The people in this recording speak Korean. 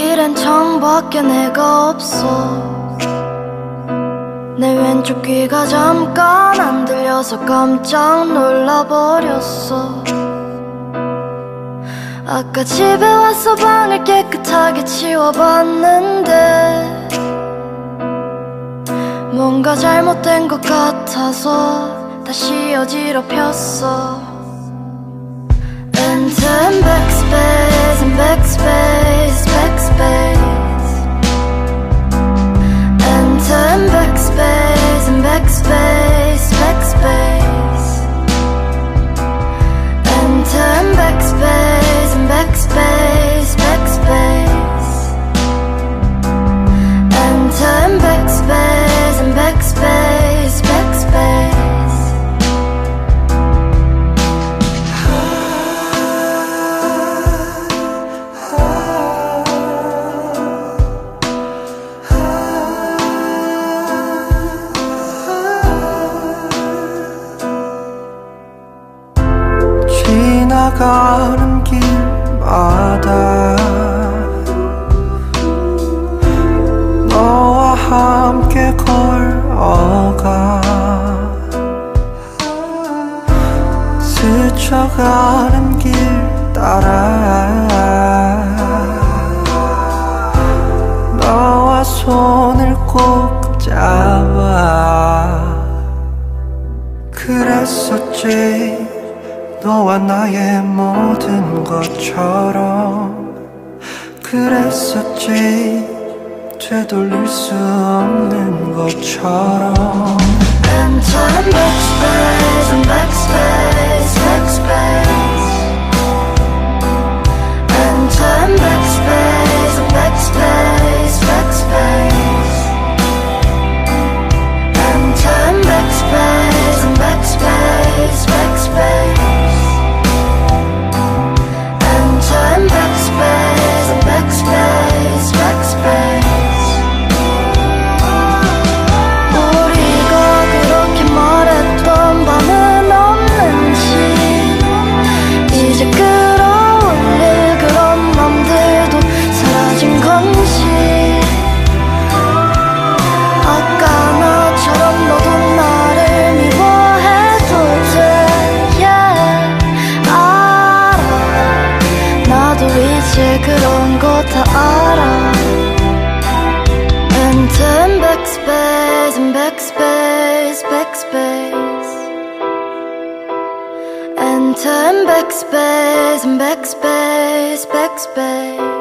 길엔 창밖에 내가 없어. 내 왼쪽 귀가 잠깐 안 들려서 깜짝 놀라버렸어. 아까 집에 와서 방을 깨끗하게 치워봤는데 뭔가 잘못된 것 같아서 다시 어지럽혔어. And then backspace and 가는 길마다 너와 함께 걸어가 스쳐가는 길 따라 너와 손을 꼭 잡아 그랬었지 너와 나의 모든 것처럼 그랬었지. 되돌릴 수 없는 것처럼. And and turn backspace and backspace, backspace, and turn backspace and backspace, backspace.